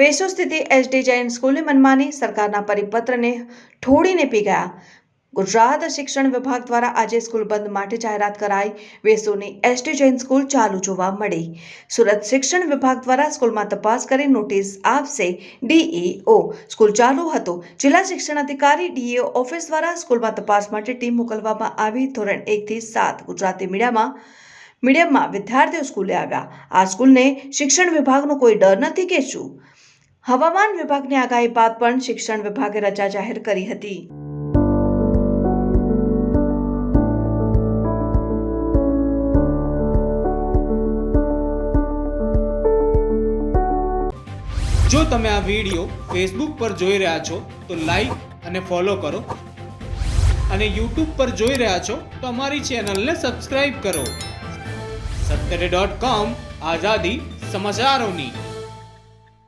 વેસુ સ્થિતિ એસડી જૈન સ્કૂલે મનમાની સરકારના પરિપત્રને ઠોડીને પી ગયા. ગુજરાત શિક્ષણ વિભાગ દ્વારા આજે સ્કૂલ બંધ માટે જાહેરાત કરાઈ. વેસુની એસટી જૈન સ્કૂલ ચાલુ જોવા મળી. સુરત શિક્ષણ વિભાગ દ્વારા સ્કૂલમાં તપાસ કરી નોટિસ આપશે ડીઈઓ. સ્કૂલ ચાલુ હતો. જિલ્લા શિક્ષણ અધિકારી ડીઈઓ ઓફિસ દ્વારા સ્કૂલમાં તપાસ માટે ટીમ મોકલવામાં આવી. ધોરણ એકથી સાત ગુજરાતી મીડિયામાં, મીડિયમમાં વિદ્યાર્થીઓ સ્કૂલે આવ્યા. આ સ્કૂલને શિક્ષણ વિભાગનો કોઈ ડર નથી કે શું? હવામાન વિભાગની આગાહી બાદ પણ શિક્ષણ વિભાગે રજા જાહેર કરી હતી. જો તમે આ વીડિયો ફેસબુક પર જોઈ રહ્યા છો, તો લાઈક અને ફોલો કરો. અને યુટ્યુબ પર જોઈ રહ્યા છો, તો અમારી ચેનલને સબસ્ક્રાઇબ કરો. સત્તરે ડોટ કોમ આઝાદી સમાચારોની.